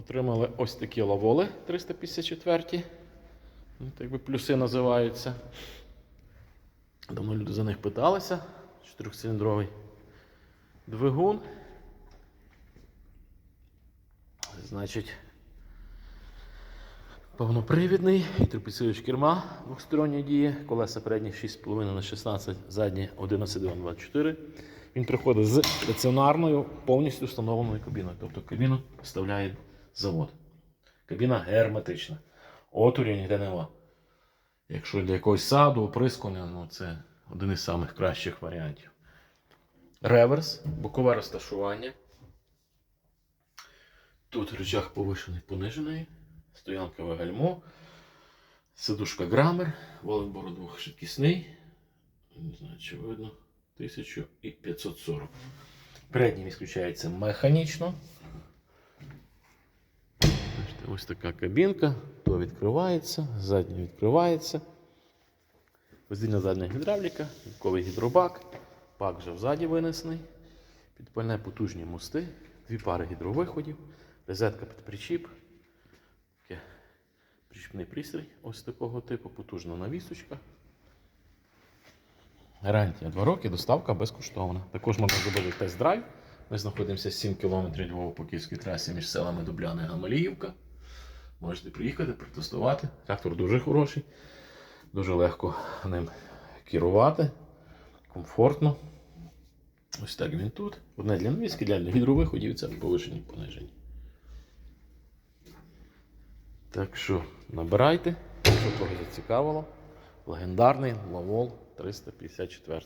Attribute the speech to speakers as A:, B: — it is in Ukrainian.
A: Отримали ось такі лаволи 354. Ну, Так би плюси називаються. Давно люди за них питалися. Чотирьохциліндровий двигун. Значить, повнопривідний, вітропідсилювач керма двохсторонньої дії, колеса передні 6,5 на 16, задні 11,24. Він приходить з стаціонарною, повністю встановленою кабіною. Тобто кабіну вставляє завод. Кабіна герметична. Отворів ніде нема. Якщо для якогось саду, оприскування, ну це один із самих кращих варіантів. Реверс, бокове розташування. Тут рычаг повишений понижений, стоянкове гальмо, сидушка грамер, Воленбор двохшвидкісний. Не знаю, чи видно. 1540. Передній відключається механічно. Ось така кабінка, то відкривається, задня відкривається. Роздільна задня гідравліка, додатковий гідробак, бак вже взаді винесений, підпальне потужні мости, дві пари гідровиходів, розетка під причіп, причіпний пристрій ось такого типу, потужна навісочка. Гарантія 2 роки, доставка безкоштовна. Також можна зробити тест-драйв. Ми знаходимося 7 км Львова по Київській трасі між селами Дубляна і Гамаліївка. Можете приїхати, протестувати. Трактор дуже хороший, дуже легко ним керувати, комфортно. Ось так він тут. Одне для навіски, для гідровиходів, це повишені понижені. Так що набирайте, якщо кого зацікавило. Легендарний Лавол 354.